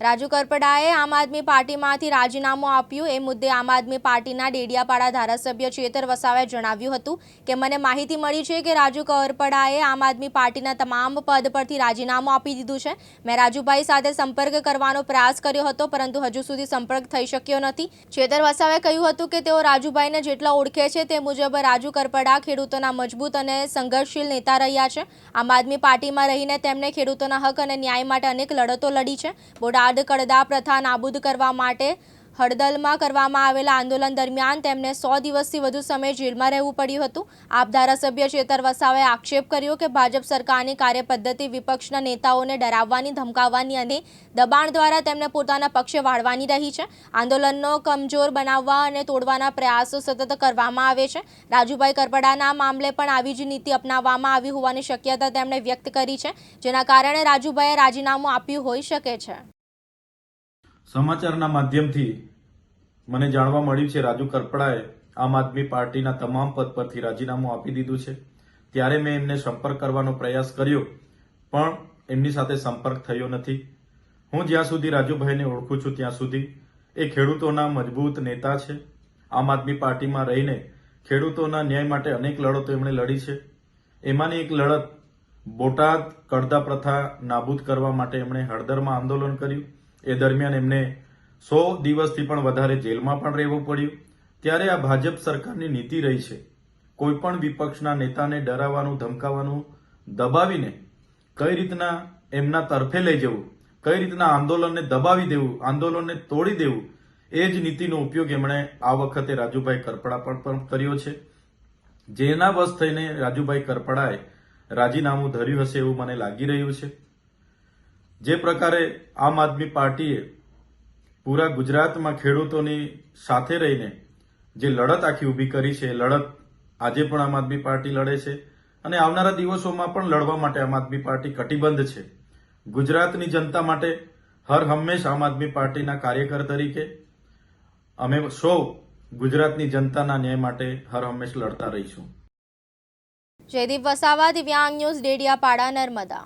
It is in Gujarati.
રાજુ કરપડાએ આમ આદમી પાર્ટીમાંથી રાજીનામું આપ્યું. એ મુદ્દે આમ આદમી પાર્ટીના ડેડિયાપાડા ધારાસભ્ય ચેતર વસાવાએ જણાવ્યું હતું કે, મને માહિતી મળી છે કે રાજુ કરપડાએ આમ આદમી પાર્ટીના તમામ પદ પરથી રાજીનામું આપી દીધું છે. મેં રાજુભાઈ સાથે સંપર્ક કરવાનો પ્રયાસ કર્યો હતો, પરંતુ હજુ સુધી સંપર્ક થઈ શક્યો નથી. ચેતર વસાવાએ કહ્યું હતું કે, તેઓ રાજુભાઈને જેટલા ઓળખે છે તે મુજબ રાજુ કરપડા ખેડૂતોના મજબૂત અને સંઘર્ષશીલ નેતા રહ્યા છે. આમ આદમી પાર્ટીમાં રહીને તેમણે ખેડૂતોના હક અને ન્યાય માટે અનેક લડતો લડી છે. બોટાદ કડદા પ્રથા નાબૂદ કરવા માટે હળદલમાં કરવામાં આવેલા આંદોલન દરમિયાન તેમને સો દિવસથી વધુ સમય જેલમાં રહેવું પડ્યું હતું. આપ ધારાસભ્ય ચેતર વસાવાએ આક્ષેપ કર્યો કે ભાજપ સરકારની કાર્યપદ્ધતિ વિપક્ષના નેતાઓને ડરાવવાની, ધમકાવવાની અને દબાણ દ્વારા તેમને પોતાના પક્ષે વાળવાની રહી છે. આંદોલનનો કમજોર બનાવવા અને તોડવાના પ્રયાસો સતત કરવામાં આવે છે. રાજુભાઈ કરપડાના મામલે પણ આવી જ નીતિ અપનાવવામાં આવી હોવાની શક્યતા તેમણે વ્યક્ત કરી છે, જેના કારણે રાજુભાઈએ રાજીનામું આપ્યું હોઈ શકે છે. સમાચારના માધ્યમથી મને જાણવા મળ્યું છે, રાજુ કરપડાએ આમ આદમી પાર્ટીના તમામ પદ પરથી રાજીનામું આપી દીધું છે. ત્યારે મેં એમને સંપર્ક કરવાનો પ્રયાસ કર્યો, પણ એમની સાથે સંપર્ક થયો નથી. હું જ્યાં સુધી રાજુભાઈને ઓળખું છું ત્યાં સુધી એ ખેડૂતોના મજબૂત નેતા છે. આમ આદમી પાર્ટીમાં રહીને ખેડૂતોના ન્યાય માટે અનેક લડતો એમણે લડી છે. એમાંની એક લડત બોટાદ કડદા પ્રથા નાબૂદ કરવા માટે એમણે હળદરમાં આંદોલન કર્યું. એ દરમિયાન એમને સો દિવસથી પણ વધારે જેલમાં પણ રહેવું પડ્યું. ત્યારે આ ભાજપ સરકારની નીતિ રહી છે. કોઈ પણ વિપક્ષના નેતાને ડરાવવાનું, ધમકાવવાનું, દબાવીને કઈ રીતના એમના તરફે લઈ જવું, કઈ રીતના આંદોલનને દબાવી દેવું, આંદોલનને તોડી દેવું, એ જ નીતિનો ઉપયોગ એમણે આ વખતે રાજુભાઈ કરપડા પણ કર્યો છે. જેના વશ થઈને રાજુભાઈ કરપડાએ રાજીનામું ધર્યું હશે એવું મને લાગી રહ્યું છે. જે પ્રકારે આમ આદમી પાર્ટીએ પૂરા ગુજરાતમાં ખેડૂતોની સાથે રહીને જે લડત આખી ઊભી કરી છે, એ લડત આજે પણ આમ આદમી પાર્ટી લડે છે અને આવનારા દિવસોમાં પણ લડવા માટે આમ આદમી પાર્ટી કટિબદ્ધ છે. ગુજરાતની જનતા માટે હર હંમેશ આમ આદમી પાર્ટીના કાર્યકર તરીકે અમે સૌ ગુજરાતની જનતાના ન્યાય માટે હર હંમેશ લડતા રહીશું. જયદીપ વસાવા, દિવ્યાંગ ન્યૂઝ, ડેડિયાપાડા, નર્મદા.